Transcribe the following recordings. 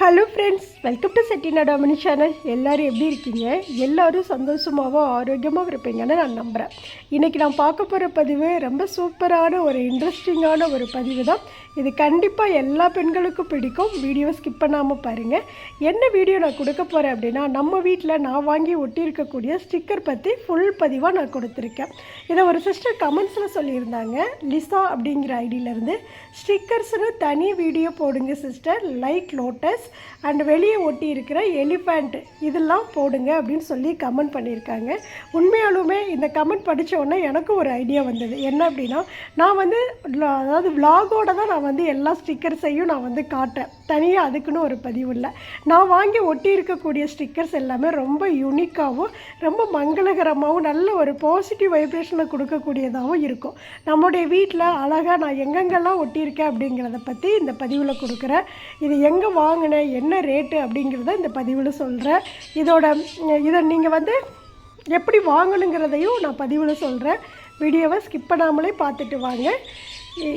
Hello friends welcome to செட்டினா டாமினி channel எல்லோரும் எப்படி இருக்கீங்க? எல்லோரும் சந்தோஷமாகவும் ஆரோக்கியமாகவும் இருப்பீங்கன்னு நான் நம்புகிறேன் இன்றைக்கி நான் பார்க்க போகிற பதிவு ரொம்ப சூப்பரான ஒரு இன்ட்ரெஸ்டிங்கான ஒரு பதிவு தான் இது கண்டிப்பாக எல்லா பெண்களுக்கும் பிடிக்கும். வீடியோ ஸ்கிப் பண்ணாமல் பாருங்கள் என்ன வீடியோ நான் கொடுக்க போகிறேன் அப்படின்னா நம்ம வீட்டில் நான் வாங்கி ஒட்டியிருக்கக்கூடிய ஸ்டிக்கர் பற்றி ஃபுல் பதிவாக நான் கொடுத்துருக்கேன். இதை ஒரு சிஸ்டர் கமெண்ட்ஸில் சொல்லியிருந்தாங்க. லிசா அப்படிங்கிற ஐடியிலேருந்து ஸ்டிக்கர்ஸ்னு தனி வீடியோ போடுங்க சிஸ்டர் லைக் லோட்டஸ் அண்ட் வெளியே ஒட்டி இருக்கிற எலிஃபண்ட் இதெல்லாம் போடுங்க அப்படின்னு சொல்லி கமெண்ட் பண்ணியிருக்காங்க. உண்மையாலுமே இந்த கமெண்ட் படித்த உடனே எனக்கும் ஒரு ஐடியா வந்தது. என்ன அப்படின்னா நான் வந்து அதாவது விலாகோட தான் நான் வந்து எல்லா ஸ்டிக்கர்ஸையும் நான் வந்து காட்டேன். தனியாக அதுக்குன்னு ஒரு பதிவு இல்லை. நான் வாங்கி ஒட்டி இருக்கக்கூடிய ஸ்டிக்கர்ஸ் எல்லாமே ரொம்ப யூனிக்காகவும் ரொம்ப மங்களகரமாகவும் நல்ல ஒரு பாசிட்டிவ் வைப்ரேஷனை கொடுக்கக்கூடியதாகவும் இருக்கும். நம்முடைய வீட்டில் அழகாக நான் எங்கெங்கெல்லாம் ஒட்டியிருக்கேன் அப்படிங்கிறத பற்றி இந்த பதிவில் கொடுக்குறேன். இது எங்கே வாங்கினேன் என்ன ரேட்டு அப்படிங்கிறத இந்த பதிவில் சொல்கிறேன் இதோட இதை நீங்கள் வந்து எப்படி வாங்கணுங்கிறதையும் நான் பதிவில் சொல்கிறேன் வீடியோவை ஸ்கிப் பண்ணாமலே பார்த்துட்டு வாங்க.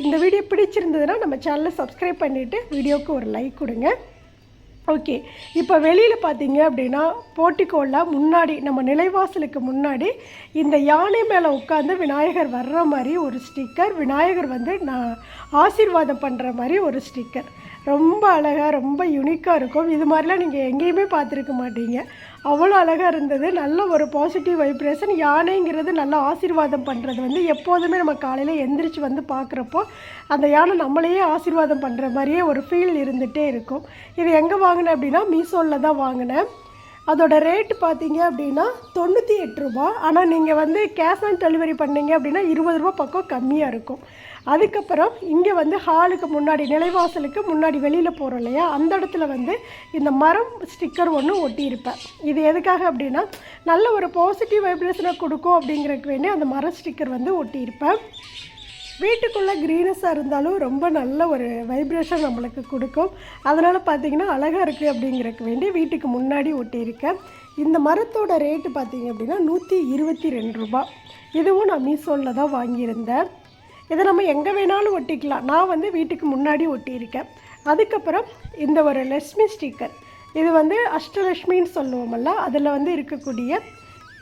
இந்த வீடியோ பிடிச்சிருந்ததுன்னா நம்ம சேனலை சப்ஸ்கிரைப் பண்ணிவிட்டு வீடியோவுக்கு ஒரு லைக் கொடுங்க. ஓகே இப்போ வெளியில் பார்த்தீங்க அப்படின்னா போட்டிக்கோளில் முன்னாடி நம்ம நிலைவாசலுக்கு முன்னாடி இந்த யானை மேலே உட்காந்து விநாயகர் வர்ற மாதிரி ஒரு ஸ்டிக்கர் விநாயகர் வந்து நான் ஆசீர்வாதம் பண்ணுற மாதிரி ஒரு ஸ்டிக்கர் ரொம்ப அழகாக ரொம்ப யூனிக்காக இருக்கும். இது மாதிரிலாம் நீங்கள் எங்கேயுமே பார்த்துருக்க மாட்டீங்க. அவ்வளோ அழகாக இருந்தது. நல்ல ஒரு பாசிட்டிவ் வைப்ரேஷன் யானைங்கிறது நல்ல ஆசீர்வாதம் பண்ணுறது வந்து எப்போதுமே நம்ம காலையில் எந்திரிச்சு வந்து பார்க்குறப்போ அந்த யானை நம்மளையே ஆசீர்வாதம் பண்ணுற மாதிரியே ஒரு ஃபீல் இருந்துகிட்டே இருக்கும். இது எங்கே வாங்கினேன் அப்படின்னா மீஷோவில் தான் வாங்கினேன். அதோட ரேட்டு பார்த்தீங்க அப்படின்னா தொண்ணூற்றி எட்டு ரூபா. ஆனால் நீங்கள் வந்து கேஷ் ஆன் டெலிவரி பண்ணீங்க அப்படின்னா இருபது ரூபா பக்கம் கம்மியாக இருக்கும். அதுக்கப்புறம் இங்கே வந்து ஹாலுக்கு முன்னாடி நிலைவாசலுக்கு முன்னாடி வெளியில் போகிறோம் இல்லையா? அந்த இடத்துல வந்து இந்த மரம் ஸ்டிக்கர் ஒன்று ஒட்டியிருப்பேன். இது எதுக்காக அப்படின்னா நல்ல ஒரு பாசிட்டிவ் வைப்ரேஷனை கொடுக்கும் அப்படிங்கிறதுக்கு வேண்டி அந்த மரம் ஸ்டிக்கர் வந்து ஒட்டியிருப்பேன். வீட்டுக்குள்ளே க்ரீனஸாக இருந்தாலும் ரொம்ப நல்ல ஒரு வைப்ரேஷன் நம்மளுக்கு கொடுக்கும். அதனால் பார்த்தீங்கன்னா அழகாக இருக்குது அப்படிங்கிறக்கு வேண்டி வீட்டுக்கு முன்னாடி ஒட்டியிருக்கேன். இந்த மரத்தோட ரேட்டு பார்த்தீங்க அப்படின்னா நூற்றி இருபத்தி ரெண்டு ரூபா. இதுவும் நான் மீசோவில் தான் வாங்கியிருந்தேன். இதை நம்ம எங்கே வேணாலும் ஒட்டிக்கலாம். நான் வந்து வீட்டுக்கு முன்னாடி ஒட்டியிருக்கேன். அதுக்கப்புறம் இந்த ஒரு லட்சுமி ஸ்டிக்கர் இது வந்து அஷ்டலட்சுமின்னு சொல்லுவோமல்ல அதில் வந்து இருக்கக்கூடிய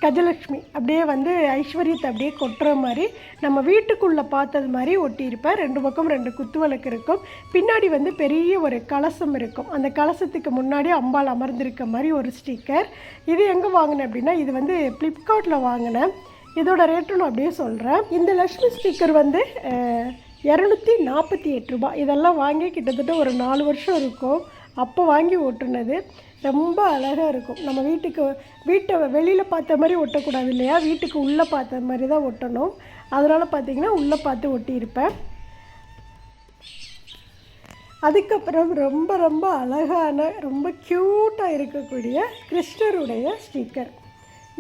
கஜலட்சுமி அப்படியே வந்து ஐஸ்வர்யத்தை அப்படியே கொட்டுற மாதிரி நம்ம வீட்டுக்குள்ளே பார்த்தது மாதிரி ஒட்டியிருப்பேன். ரெண்டு பக்கம் ரெண்டு குத்து விளக்கு இருக்கும். பின்னாடி வந்து பெரிய ஒரு கலசம் இருக்கும். அந்த கலசத்துக்கு முன்னாடி அம்பாள் அமர்ந்திருக்க மாதிரி ஒரு ஸ்டிக்கர் இது எங்கே வாங்கினேன் அப்படின்னா இது வந்து ஃப்ளிப்கார்ட்டில் வாங்கினேன். இதோட ரேட்டும் நான் அப்படியே சொல்கிறேன் இந்த லக்ஷ்மி ஸ்டிக்கர் வந்து இரநூத்தி நாற்பத்தி எட்டு ரூபாய். இதெல்லாம் வாங்கி கிட்டத்தட்ட ஒரு நாலு வருஷம் இருக்கும். அப்போ வாங்கி ஒட்டுனது ரொம்ப அழகாக இருக்கும். நம்ம வீட்டுக்கு வீட்டை வெளியில் பார்த்த மாதிரி ஒட்டக்கூடாது இல்லையா? வீட்டுக்கு உள்ளே பார்த்த மாதிரி தான் ஒட்டணும் அதனால் பார்த்தீங்கன்னா உள்ளே பார்த்து ஒட்டியிருப்பேன். அதுக்கப்புறம் ரொம்ப ரொம்ப அழகான ரொம்ப க்யூட்டாக இருக்கக்கூடிய கிருஷ்ணருடைய ஸ்டிக்கர்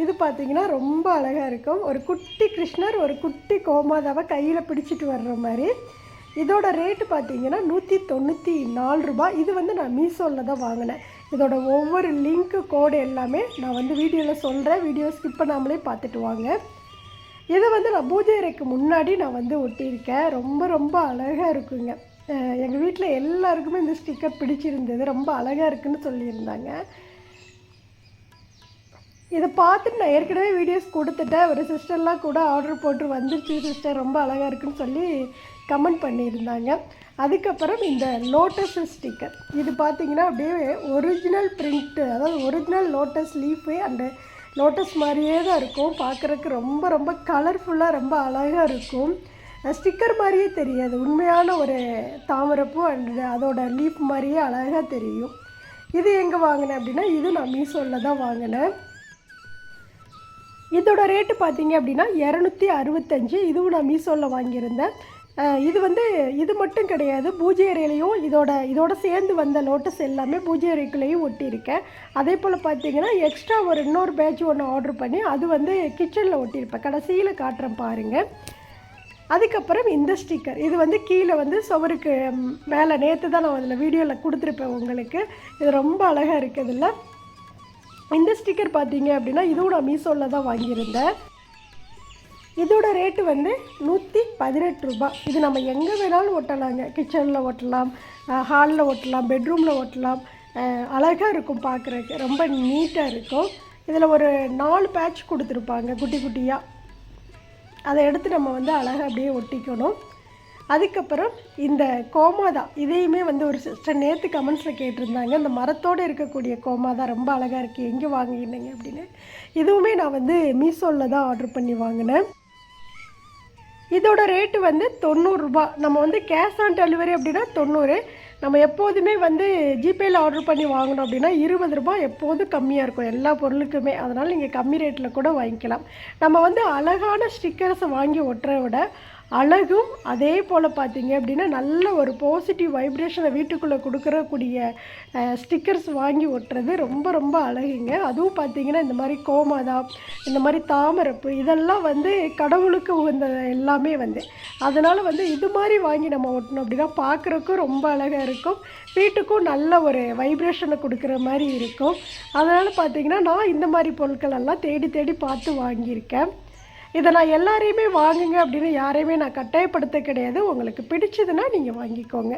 இது பார்த்தீங்கன்னா ரொம்ப அழகாக இருக்கும். ஒரு குட்டி கிருஷ்ணர் ஒரு குட்டி கோமாதாவை கையில் பிடிச்சிட்டு வர்ற மாதிரி. இதோட ரேட்டு பார்த்தீங்கன்னா நூற்றி தொண்ணூற்றி நாலு ரூபாய். இது வந்து நான் மீஷோவில் தான் வாங்கினேன். இதோட ஒவ்வொரு லிங்க்கு கோடு எல்லாமே நான் வந்து வீடியோவில் சொல்கிறேன் வீடியோ ஸ்கிப் பண்ணாமலே பார்த்துட்டு வாங்க. இதை வந்து நான் பூஜை அறைக்கு முன்னாடி நான் வந்து ஒட்டியிருக்கேன். ரொம்ப ரொம்ப அழகாக இருக்குங்க. எங்கள் வீட்டில் எல்லாருக்குமே இந்த ஸ்டிக்கர் பிடிச்சிருந்தது. ரொம்ப அழகாக இருக்குன்னு சொல்லியிருந்தாங்க. இதை பார்த்துட்டு நான் ஏற்கனவே வீடியோஸ் கொடுத்துட்டேன். ஒரு சிஸ்டர்லாம் கூட ஆர்டர் போட்டு வந்துருச்சு. சிஸ்டர் ரொம்ப அழகாக இருக்குன்னு சொல்லி கமெண்ட் பண்ணியிருந்தாங்க. அதுக்கப்புறம் இந்த லோட்டஸ் ஸ்டிக்கர் இது பார்த்தீங்கன்னா அப்படியே ஒரிஜினல் பிரிண்ட்டு அதாவது original lotus leaf and lotus மாதிரியே தான் இருக்கும். பார்க்குறதுக்கு ரொம்ப ரொம்ப கலர்ஃபுல்லாக ரொம்ப அழகாக இருக்கும். ஸ்டிக்கர் மாதிரியே தெரியாது. உண்மையான ஒரு தாமரைப்பூ அண்ட் அதோட லீஃப் மாதிரியே அழகாக தெரியும். இது எங்கே வாங்கினேன் அப்படின்னா இது நான் மீஷோவில் தான் வாங்கினேன். இதோட ரேட்டு பார்த்தீங்க அப்படின்னா இரநூத்தி அறுபத்தஞ்சு. இதுவும் நான் மீஷோவில் வாங்கியிருந்தேன். இது வந்து இது மட்டும் கிடையாது. பூஜை அறையிலையும் இதோட இதோட சேர்ந்து வந்த லோட்டஸ் எல்லாமே பூஜை அறைக்குள்ளேயும் ஒட்டியிருக்கேன். அதே போல் பார்த்தீங்கன்னா எக்ஸ்ட்ரா ஒரு இன்னொரு பேட்ச் ஒன்று ஆர்டர் பண்ணி அது வந்து கிச்சனில் ஒட்டியிருப்பேன். கடைசியில் காட்டுறேன் பாருங்கள் அதுக்கப்புறம் இந்த ஸ்டிக்கர் இது வந்து கீழே வந்து சுவருக்கு மேலே நேற்று தான் நான் அதில் வீடியோவில் கொடுத்துருப்பேன் உங்களுக்கு. இது ரொம்ப அழகாக இருக்குதுல்ல இந்த ஸ்டிக்கர் பார்த்தீங்க அப்படின்னா இதுவும் நான் மீஷோவில் தான் வாங்கியிருந்தேன். இதோட ரேட்டு வந்து நூற்றி பதினெட்டு ரூபாய். இது நம்ம எங்கே வேணாலும் ஒட்டலாங்க கிச்சனில் ஒட்டலாம் ஹாலில் ஒட்டலாம் பெட்ரூமில் ஒட்டலாம் அழகாக இருக்கும் பார்க்குறதுக்கு. ரொம்ப நீட்டாக இருக்கும். இதில் ஒரு நாலு பேட்ச் கொடுத்துருப்பாங்க குட்டி குட்டியாக அதை எடுத்து நம்ம வந்து அழகாக அப்படியே ஒட்டிக்கணும். அதுக்கப்புறம் இந்த கோமாதா இதையுமே வந்து ஒரு சிஸ்டர் நேற்று கமெண்ட்ஸில் கேட்டிருந்தாங்க. இந்த மரத்தோடு இருக்கக்கூடிய கோமாதா ரொம்ப அழகாக இருக்குது எங்கே வாங்கினீங்க அப்படின்னு. இதுவுமே நான் வந்து மீஷோவில் தான் ஆர்டர் பண்ணி வாங்கினேன். இதோட ரேட்டு வந்து தொண்ணூறுரூபா நம்ம வந்து கேஷ் ஆன் டெலிவரி அப்படின்னா தொண்ணூறு. நம்ம எப்போதுமே வந்து ஜிபேயில் ஆர்டர் பண்ணி வாங்கணும் அப்படின்னா இருபது ரூபாய் எப்போதும் கம்மியாக இருக்கும். எல்லா பொருளுக்குமே. அதனால் நீங்கள் கம்மி ரேட்டில் கூட வாங்கிக்கலாம். நம்ம வந்து அழகான ஸ்டிக்கர்ஸை வாங்கி ஒட்டுறத விட அழகும் அதே போல் பார்த்தீங்க அப்படின்னா நல்ல ஒரு பாசிட்டிவ் வைப்ரேஷனை வீட்டுக்குள்ளே கொடுக்கறக்கூடிய ஸ்டிக்கர்ஸ் வாங்கி ஒட்டுறது ரொம்ப ரொம்ப அழகுங்க. அதுவும் பார்த்தீங்கன்னா இந்த மாதிரி கோமாதா இந்த மாதிரி தாமரப்பு இதெல்லாம் வந்து கடவுளுக்கு உகந்த எல்லாமே வந்து. அதனால் வந்து இது மாதிரி வாங்கி நம்ம ஒட்டணும் அப்படின்னா பார்க்குறக்கும் ரொம்ப அழகாக இருக்கும். வீட்டுக்கும் நல்ல ஒரு வைப்ரேஷனை கொடுக்குற மாதிரி இருக்கும். அதனால் பார்த்தீங்கன்னா நான் இந்த மாதிரி பொருட்கள் எல்லாம் தேடி தேடி பார்த்து வாங்கியிருக்கேன். இதை நான் எல்லாரையுமே வாங்குங்க அப்படின்னு யாரையுமே நான் கட்டாயப்படுத்த கிடையாது. உங்களுக்கு பிடிச்சதுன்னா நீங்கள் வாங்கிக்கோங்க.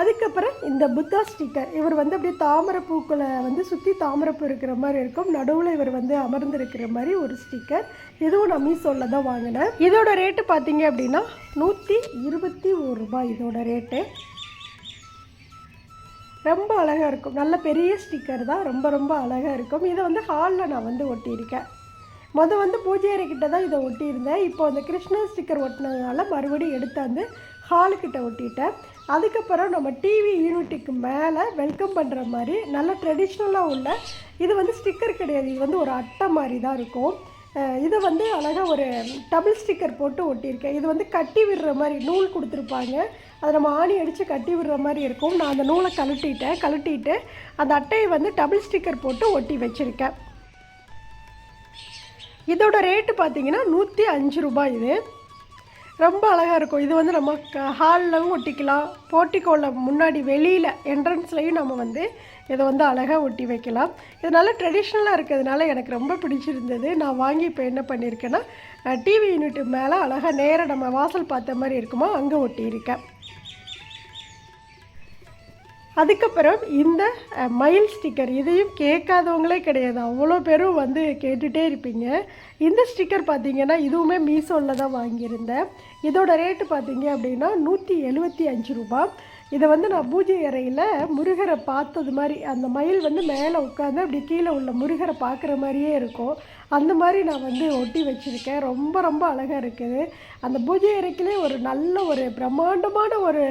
அதுக்கப்புறம் இந்த புத்தா ஸ்டிக்கர். இவர் வந்து அப்படியே தாமரை பூக்களை வந்து சுற்றி தாமரைப்பூ இருக்கிற மாதிரி இருக்கும். நடுவில் இவர் வந்து அமர்ந்திருக்கிற மாதிரி ஒரு ஸ்டிக்கர். இதுவும் நான் மீசோவில் தான் வாங்கினேன். இதோட ரேட்டு பார்த்தீங்க அப்படின்னா நூற்றி இருபத்தி ஒரு ரூபாய் இதோட ரேட்டு. ரொம்ப அழகாக இருக்கும். நல்ல பெரிய ஸ்டிக்கர் தான். ரொம்ப ரொம்ப அழகாக இருக்கும். இதை வந்து ஹாலில் நான் வந்து ஒட்டியிருக்கேன். மொதல் வந்து பூஜை அறைக்கிட்ட தான் இதை ஒட்டியிருந்தேன். இப்போ அந்த கிருஷ்ணா ஸ்டிக்கர் ஒட்டினதுனால மறுபடியும் எடுத்தாந்து ஹாலுக்கிட்ட ஒட்டிட்டேன். அதுக்கப்புறம் நம்ம டிவி யூனிட்டுக்கு மேலே வெல்கம் பண்ணுற மாதிரி நல்ல ட்ரெடிஷ்னலாக உள்ள இது வந்து ஸ்டிக்கர் கிடையாது. இது வந்து ஒரு அட்டை மாதிரி தான் இருக்கும். இது வந்து அழகாக ஒரு டபுள் ஸ்டிக்கர் போட்டு ஒட்டியிருக்கேன். இது வந்து கட்டி விடுற மாதிரி நூல் கொடுத்துருப்பாங்க. அதை நம்ம ஆணி அடித்து கட்டி விடுற மாதிரி இருக்கும். நான் அந்த நூலை கழட்டிட்டேன். கழட்டிட்டு அந்த அட்டையை வந்து டபுள் ஸ்டிக்கர் போட்டு ஒட்டி வச்சுருக்கேன். இதோட ரேட்டு பார்த்தீங்கன்னா நூற்றி அஞ்சு ரூபாய் இது. ரொம்ப அழகாக இருக்கும். இது வந்து நம்ம ஹாலிலும் ஒட்டிக்கலாம். போர்ட்டிக்கோவில் முன்னாடி வெளியில் என்ட்ரன்ஸ்லையும் நம்ம வந்து இதை வந்து அழகாக ஒட்டி வைக்கலாம். இது நல்லா ட்ரெடிஷ்னலாக இருக்கிறதுனால எனக்கு ரொம்ப பிடிச்சிருந்தது. நான் வாங்கி இப்போ என்ன பண்ணியிருக்கேன்னா டிவி யூனிட் மேலே அழகாக நேராக நம்ம வாசல் பார்த்த மாதிரி இருக்குமோ அங்கே ஒட்டியிருக்கேன் அதுக்கப்புறம் இந்த மயில் ஸ்டிக்கர் இதையும் கேட்காதவங்களே கிடையாது. அவ்வளோ பேரும் வந்து கேட்டுகிட்டே இருப்பீங்க. இந்த ஸ்டிக்கர் பார்த்தீங்கன்னா இதுவுமே மீஷோவில் தான் வாங்கியிருந்தேன். இதோட ரேட்டு பார்த்தீங்க அப்படின்னா நூற்றி எழுபத்தி அஞ்சு ரூபா. இதை வந்து நான் பூஜை அறையில் முருகரை பார்த்தது மாதிரி அந்த மயில் வந்து மேலே உட்காந்து அப்படி கீழே உள்ள முருகரை பார்க்குற மாதிரியே இருக்கும். அந்த மாதிரி நான் வந்து ஒட்டி வச்சுருக்கேன். ரொம்ப ரொம்ப அழகாக இருக்குது. அந்த பூஜை அறைக்கிலே ஒரு நல்ல ஒரு பிரம்மாண்டமான ஒரு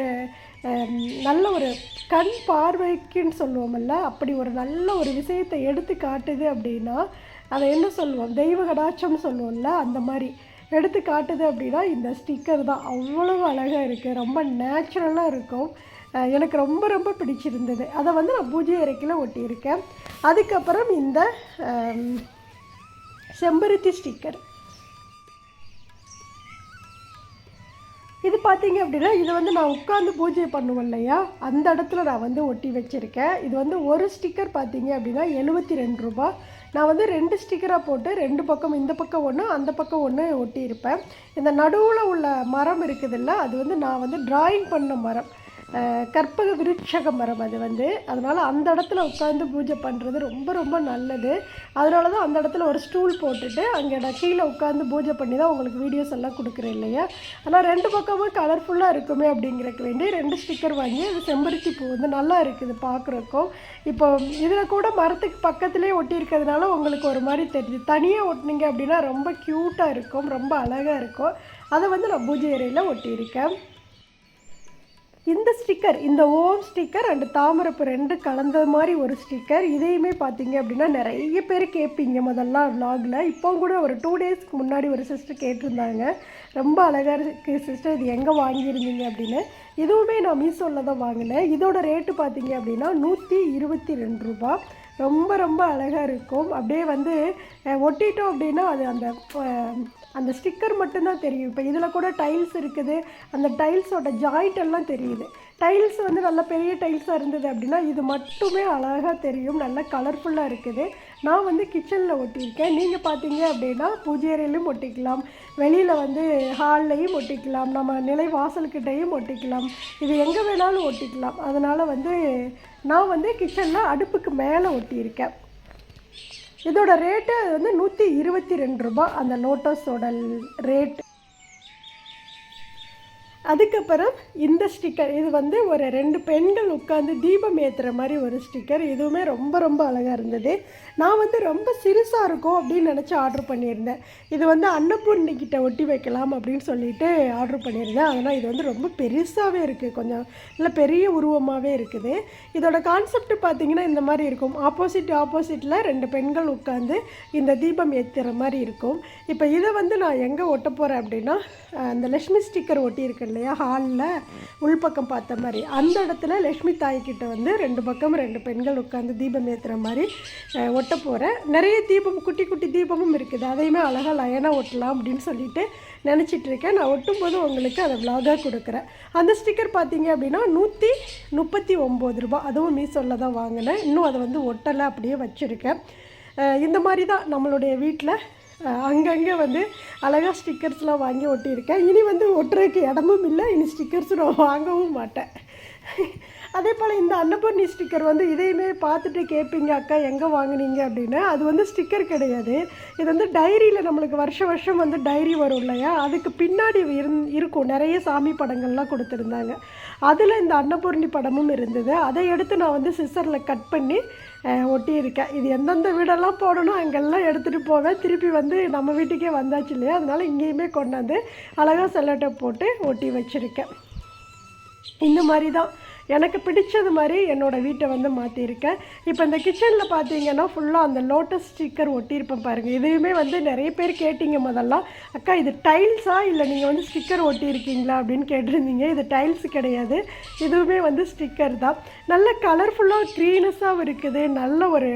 நல்ல ஒரு கண் பார்வைக்குன்னு சொல்லுவோம்ல அப்படி ஒரு நல்ல ஒரு விஷயத்தை எடுத்து காட்டுது அப்படின்னா அதை என்ன சொல்லுவோம்? தெய்வ கடாட்சம்னு சொல்லுவோம்ல அந்த மாதிரி. எடுத்து காட்டுது அப்படின்னா இந்த ஸ்டிக்கர் தான். அவ்வளவு அழகாக இருக்குது ரொம்ப நேச்சுரலாக இருக்கும். எனக்கு ரொம்ப ரொம்ப பிடிச்சிருந்தது. அதை வந்து நான் பூஜை அறைக்கில் ஒட்டியிருக்கேன். அதுக்கப்புறம் இந்த செம்பருத்தி ஸ்டிக்கர் இது பார்த்தீங்க அப்படின்னா இது வந்து நான் உட்காந்து பூஜை பண்ணுவேன் இல்லையா? அந்த இடத்துல நான் வந்து ஒட்டி வச்சுருக்கேன். இது வந்து ஒரு ஸ்டிக்கர் பார்த்தீங்க அப்படின்னா எழுபத்தி ரெண்டு ரூபா நான் வந்து ரெண்டு ஸ்டிக்கராக போட்டு ரெண்டு பக்கம் இந்த பக்கம் ஒன்று அந்த பக்கம் ஒன்று ஒட்டியிருப்பேன். இந்த நடுவில் உள்ள மரம் இருக்குதுல்ல அது வந்து நான் வந்து ட்ராயிங் பண்ண மரம். கற்பக விருட்சக மரம் அது வந்து. அதனால் அந்த இடத்துல உட்காந்து பூஜை பண்ணுறது ரொம்ப ரொம்ப நல்லது. அதனால தான் அந்த இடத்துல ஒரு ஸ்டூல் போட்டுட்டு அங்கே நான் கீழே உட்காந்து பூஜை பண்ணி தான் உங்களுக்கு வீடியோஸ் எல்லாம் கொடுக்குறேன் இல்லையா? ஆனால் ரெண்டு பக்கமும் கலர்ஃபுல்லாக இருக்குமே அப்படிங்கிறக்கு வேண்டி ரெண்டு ஸ்டிக்கர் வாங்கி அது செம்பருத்தி பூ வந்து நல்லா இருக்குது பார்க்குறக்கும். இப்போ இதில் கூட மரத்துக்கு பக்கத்துலேயே ஒட்டியிருக்கிறதுனால உங்களுக்கு ஒரு மாதிரி தெரியுது. தனியாக ஒட்டினீங்க அப்படின்னா ரொம்ப க்யூட்டாக இருக்கும் ரொம்ப அழகாக இருக்கும். அதை வந்து நான் பூஜை அறையில் ஒட்டியிருக்கேன். இந்த ஸ்டிக்கர் இந்த ஓம் ஸ்டிக்கர் அண்ட் தாமரைப்பு ரெண்டு கலந்த மாதிரி ஒரு ஸ்டிக்கர் இதையுமே பார்த்தீங்க அப்படின்னா நிறைய பேர் கேட்பீங்க முதல்லாம் vlogல. இப்போ கூட ஒரு டூ டேஸ்க்கு முன்னாடி ஒரு சிஸ்டர் கேட்டிருந்தாங்க. ரொம்ப அழகாக இருக்குது சிஸ்டர் இது எங்கே வாங்கியிருந்தீங்க அப்படின்னு. இதுவுமே நான் மீஷோவில் தான் வாங்கினேன். இதோட ரேட்டு பார்த்தீங்க அப்படின்னா நூற்றி இருபத்தி ரெண்டு ரூபா ரொம்ப ரொம்ப அழகாக இருக்கும். அப்படியே வந்து ஒட்டிட்டோம் அப்படின்னா அது அந்த அந்த ஸ்டிக்கர் மட்டும்தான் தெரியும். இப்போ இதில் கூட டைல்ஸ் இருக்குது. அந்த டைல்ஸோட ஜாயிண்ட் எல்லாம் தெரியுது. டைல்ஸ் வந்து நல்ல பெரிய டைல்ஸாக இருந்தது அப்படின்னா இது மட்டுமே அழகாக தெரியும். நல்ல கலர்ஃபுல்லாக இருக்குது. நான் வந்து கிச்சனில் ஒட்டியிருக்கேன். நீங்கள் பார்த்தீங்க அப்படின்னா பூஜை அறையிலும் ஒட்டிக்கலாம். வெளியில் வந்து ஹால்லையும் ஒட்டிக்கலாம். நம்ம நிலை வாசல்கிட்டையும் ஒட்டிக்கலாம். இது எங்கே வேணாலும் ஒட்டிக்கலாம். அதனால் வந்து நான் வந்து கிச்சனில் அடுப்புக்கு மேலே ஒட்டியிருக்கேன். இதோட ரேட்டு வந்து நூற்றி இருபத்தி ரெண்டு ரூபா அந்த லோட்டஸோட ரேட் அதுக்கப்புறம் இந்த ஸ்டிக்கர் இது வந்து ஒரு ரெண்டு பெண்கள் உட்காந்து தீபம் ஏற்றுற மாதிரி ஒரு ஸ்டிக்கர். இதுவுமே ரொம்ப ரொம்ப அழகாக இருந்தது. நான் வந்து ரொம்ப சிறுசாக இருக்கும் அப்படின்னு நினச்சி ஆர்டர் பண்ணியிருந்தேன். இது வந்து அன்னபூர்ணிக்கிட்ட ஒட்டி வைக்கலாம் அப்படின்னு சொல்லிட்டு ஆர்டர் பண்ணியிருந்தேன். அதனால் இது வந்து ரொம்ப பெருசாகவே இருக்குது கொஞ்சம் இல்லை பெரிய உருவமாகவே இருக்குது. இதோட கான்செப்ட் பார்த்தீங்கன்னா இந்த மாதிரி இருக்கும். ஆப்போசிட் ஆப்போசிட்டில் ரெண்டு பெண்கள் உட்காந்து இந்த தீபம் ஏற்றுற மாதிரி இருக்கும். இப்போ இதை வந்து நான் எங்கே ஒட்ட போகிறேன் அப்படின்னா அந்த லக்ஷ்மி ஸ்டிக்கர் இல்லையா? ஹாலில் உள்பக்கம் பார்த்த மாதிரி. அந்த இடத்துல லக்ஷ்மி தாய்க்கிட்ட வந்து ரெண்டு பக்கம் ரெண்டு பெண்கள் உட்காந்து தீபம் ஏற்றுற மாதிரி ஒட்ட போகிறேன் நிறைய தீபம் குட்டி குட்டி தீபமும் இருக்குது. அதையுமே அழகாக லயனாக ஒட்டலாம் அப்படின்னு சொல்லிட்டு நினச்சிட்டு இருக்கேன். நான் ஒட்டும்போது உங்களுக்கு அதை விலாகாக கொடுக்குறேன். அந்த ஸ்டிக்கர் பார்த்தீங்க அப்படின்னா நூற்றி முப்பத்தி ஒம்பது ரூபா அதுவும் மீசோவில் தான் வாங்கினேன். இன்னும் அதை வந்து ஒட்டலை அப்படியே வச்சுருக்கேன். இந்த மாதிரி தான் நம்மளுடைய வீட்டில் அங்கங்கே வந்து அழகாக ஸ்டிக்கர்ஸ்லாம் வாங்கி ஒட்டியிருக்கேன். இனி வந்து ஒட்டுறதுக்கு இடமும் இல்லை. இனி ஸ்டிக்கர்ஸ் நான் வாங்கவும் மாட்டேன். அதே போல் இந்த அன்னபூர்ணி ஸ்டிக்கர் வந்து இதையுமே பார்த்துட்டு கேட்பீங்க அக்கா எங்கே வாங்குனீங்க? அப்படின்னு. அது வந்து ஸ்டிக்கர் கிடையாது. இது வந்து டைரியில் நம்மளுக்கு வருஷ வருஷம் வந்து டைரி வரும் இல்லையா? அதுக்கு பின்னாடி இருந் இருக்கும். நிறைய சாமி படங்கள்லாம் கொடுத்துருந்தாங்க. அதில் இந்த அன்னபூர்ணி படமும் இருந்தது. அதை எடுத்து நான் வந்து சிசரில் கட் பண்ணி ஒட்டியிருக்கேன். இது எந்தெந்த வீடெல்லாம் போடணும் அங்கெல்லாம் எடுத்துகிட்டு போவேன். திருப்பி வந்து நம்ம வீட்டுக்கே வந்தாச்சு இல்லையா? அதனால் இங்கேயுமே கொண்டாந்து அழகாக செல்லட்டை போட்டு ஒட்டி வச்சுருக்கேன். இந்த மாதிரி தான். எனக்கு பிடிச்சது மாதிரி என்னோடய வீட்டை வந்து மாற்றிருக்கேன் இப்போ இந்த கிச்சனில் பார்த்தீங்கன்னா ஃபுல்லாக அந்த லோட்டஸ் ஸ்டிக்கர் ஒட்டியிருப்பேன் பாருங்கள் இதையுமே வந்து நிறைய பேர் கேட்டிங்க முதல்ல. அக்கா இது டைல்ஸா இல்லை நீங்கள் வந்து ஸ்டிக்கர் ஒட்டியிருக்கீங்களா அப்படின்னு கேட்டிருந்தீங்க. இது டைல்ஸ் கிடையாது. இதுவுமே வந்து ஸ்டிக்கர் தான். நல்ல கலர்ஃபுல்லாக க்ரீனஸாகவும் இருக்குது. நல்ல ஒரு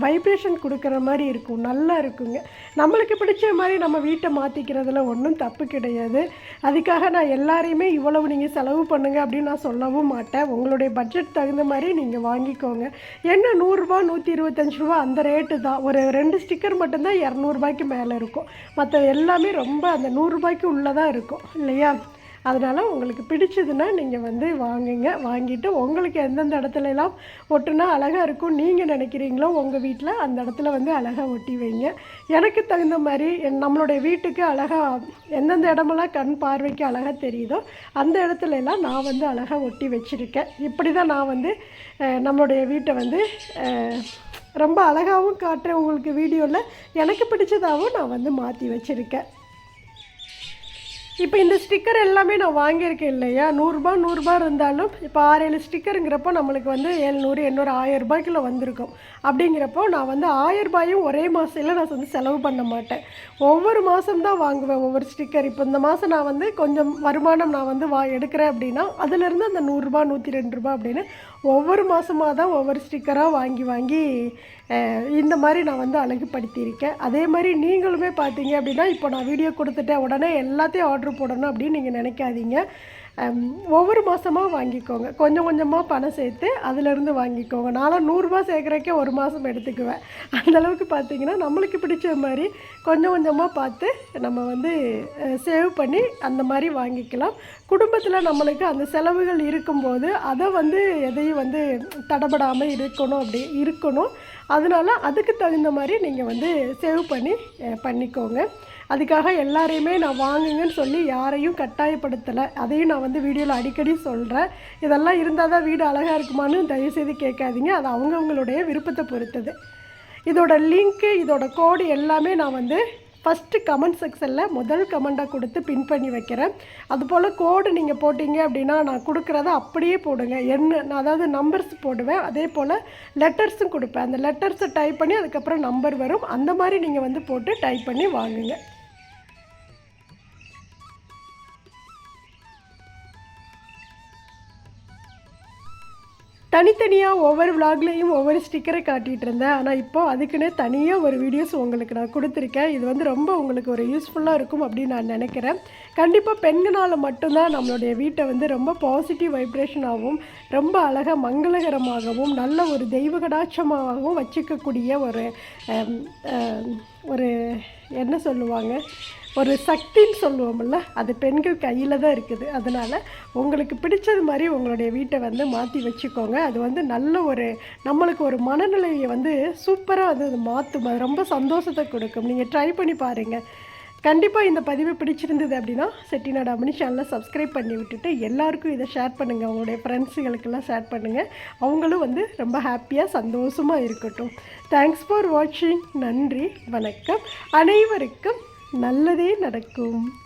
வைப்ரேஷன் கொடுக்குற மாதிரி இருக்கும் நல்லா இருக்குங்க. நம்மளுக்கு பிடிச்ச மாதிரி நம்ம வீட்டை மாற்றிக்கிறதுல ஒன்றும் தப்பு கிடையாது. அதுக்காக நான் எல்லாரையுமே இவ்வளவு நீங்கள் செலவு பண்ணுங்கள் அப்படின்னு நான் சொல்லவும் மாட்டேன். உங்களுடைய பட்ஜெட் தகுந்த மாதிரி நீங்கள் வாங்கிக்கோங்க. என்ன நூறுரூவா நூற்றி இருபத்தஞ்சி ரூபா அந்த ரேட்டு தான். ஒரு ரெண்டு ஸ்டிக்கர் மட்டும்தான் இரநூறுபாய்க்கு மேலே இருக்கும். மற்ற எல்லாமே ரொம்ப அந்த நூறுரூபாய்க்கு உள்ளே தான் இருக்கும். இல்லையா? அதனால் உங்களுக்கு பிடிச்சதுன்னா நீங்கள் வந்து வாங்குங்க. வாங்கிட்டு உங்களுக்கு எந்தெந்த இடத்துல எல்லாம் ஒட்டுனா அழகாக இருக்கும் நீங்கள் நினைக்கிறீங்களோ உங்கள் வீட்டில் அந்த இடத்துல வந்து அழகாக ஒட்டி வைங்க. எனக்கு தகுந்த மாதிரி என் நம்மளுடைய வீட்டுக்கு அழகாக எந்தெந்த இடமெல்லாம் கண் பார்வைக்கு அழகாக தெரியுதோ அந்த இடத்துல எல்லாம் நான் வந்து அழகாக ஒட்டி வச்சுருக்கேன். இப்படி தான் நான் வந்து நம்மளுடைய வீட்டை வந்து ரொம்ப அழகாகவும் காட்டுறேன் உங்களுக்கு வீடியோவில் எனக்கு பிடிச்சதாகவும் நான் வந்து மாற்றி வச்சுருக்கேன். இப்போ இந்த ஸ்டிக்கர் எல்லாமே நான் வாங்கியிருக்கேன் இல்லையா? நூறுரூபா நூறுரூபா இருந்தாலும் இப்போ ஆறு ஏழு ஸ்டிக்கருங்கிறப்போ நம்மளுக்கு வந்து ஏழ்நூறு எண்ணூறு ஆயிரம் ரூபாய்க்குள்ள வந்திருக்கும். அப்படிங்கிறப்போ நான் வந்து ஆயிரம் ரூபாயும் ஒரே மாதத்தில் நான் வந்து செலவு பண்ண மாட்டேன். ஒவ்வொரு மாதம் தான் வாங்குவேன் ஒவ்வொரு ஸ்டிக்கர் இப்போ இந்த மாதம் நான் வந்து கொஞ்சம் வருமானம் நான் வந்து வா எடுக்கிறேன் அப்படின்னா அதுலேருந்து அந்த நூறுரூபா நூற்றி ரெண்டு ரூபா அப்படின்னு ஒவ்வொரு மாதமாக தான் ஒவ்வொரு ஸ்டிக்கராக வாங்கி வாங்கி இந்த மாதிரி நான் வந்து அழகுபடுத்தியிருக்கேன். அதே மாதிரி நீங்களுமே பார்த்தீங்க அப்படின்னா இப்போ நான் வீடியோ கொடுத்துட்டேன் உடனே எல்லாத்தையும் ஆர்டர் போடணும் அப்படின்னு நீங்கள் நினைக்காதீங்க. ஒவ்வொரு மாதமாக வாங்கிக்கோங்க. கொஞ்சம் கொஞ்சமாக பணம் சேர்த்து அதிலேருந்து வாங்கிக்கோங்க. நானும் நூறுரூவா சேர்க்குறக்கே ஒரு மாதம் எடுத்துக்குவேன். அந்த அளவுக்கு பார்த்தீங்கன்னா நம்மளுக்கு பிடிச்ச மாதிரி கொஞ்சம் கொஞ்சமாக பார்த்து நம்ம வந்து சேவ் பண்ணி அந்த மாதிரி வாங்கிக்கலாம். குடும்பத்தில் நம்மளுக்கு அந்த செலவுகள் இருக்கும்போது அதை வந்து எதையும் வந்து தடபடாமல் இருக்கணும் அப்படி இருக்கணும். அதனால அதுக்கு தகுந்த மாதிரி நீங்கள் வந்து சேவ் பண்ணி பண்ணிக்கோங்க. அதுக்காக எல்லாரையுமே நான் வாங்குங்கன்னு சொல்லி யாரையும் கட்டாயப்படுத்தலை. அதையும் நான் வந்து வீடியோவில் அடிக்கடி சொல்கிறேன் இதெல்லாம் இருந்தால் தான் வீடு அழகாக இருக்குமான்னு தயவுசெய்து கேட்காதீங்க. அது அவங்கவுங்களுடைய விருப்பத்தை பொறுத்தது. இதோட லிங்க்கு இதோட கோடு எல்லாமே நான் வந்து ஃபஸ்ட்டு கமெண்ட் செக்ஷனில் முதல் கமெண்ட்டாக கொடுத்து பின் பண்ணி வைக்கிறேன். அதுபோல் கோடு நீங்கள் போட்டிங்க அப்படின்னா நான் கொடுக்குறத அப்படியே போடுங்க. என்ன நான் அதாவது நம்பர்ஸ் போடுவேன். அதே போல் லெட்டர்ஸும் கொடுப்பேன். அந்த லெட்டர்ஸை டைப் பண்ணி அதுக்கப்புறம் நம்பர் வரும். அந்த மாதிரி நீங்கள் வந்து போட்டு டைப் பண்ணி வாங்குங்க. தனித்தனியாக ஒவ்வொரு விலாக்லேயும் ஒவ்வொரு ஸ்டிக்கரை காட்டிகிட்டு இருந்தேன். ஆனால் இப்போ அதுக்குன்னு தனியாக ஒரு வீடியோஸ் உங்களுக்கு நான் கொடுத்துருக்கேன். இது வந்து ரொம்ப உங்களுக்கு ஒரு யூஸ்ஃபுல்லாக இருக்கும் அப்படின்னு நான் நினைக்கிறேன். கண்டிப்பாக பெண்களால் மட்டும்தான் நம்மளுடைய வீட்டை வந்து ரொம்ப பாசிட்டிவ் வைப்ரேஷனாகவும் ரொம்ப அழகாக மங்களகரமாகவும் நல்ல ஒரு தெய்வ கடாட்சமாகவும் வச்சுக்கக்கூடிய ஒரு ஒரு என்ன சொல்லுவாங்க? ஒரு சக்தின்னு சொல்லுவோம்ல அது பெண்கள் கையில் தான் இருக்குது. அதனால் உங்களுக்கு பிடிச்சது மாதிரி உங்களுடைய வீட்டை வந்து மாற்றி வச்சுக்கோங்க. அது வந்து நல்ல ஒரு நம்மளுக்கு ஒரு மனநிலையை வந்து சூப்பராக வந்து அது மாற்றும் அது ரொம்ப சந்தோஷத்தை கொடுக்கும். நீங்கள் ட்ரை பண்ணி பாருங்கள் கண்டிப்பாக இந்த பதிவு பிடிச்சிருந்தது அப்படின்னா செட்டிநாடு அமினி சேனலை சப்ஸ்கிரைப் பண்ணி விட்டுட்டு எல்லாருக்கும் இதை ஷேர் பண்ணுங்கள் உங்களுடைய ஃப்ரெண்ட்ஸுகளுக்கெல்லாம் ஷேர் பண்ணுங்கள் அவங்களும் வந்து ரொம்ப ஹாப்பியாக சந்தோஷமாக இருக்கட்டும். தேங்க்ஸ் ஃபார் வாட்சிங் நன்றி வணக்கம். அனைவருக்கும் நல்லதே நடக்கும்.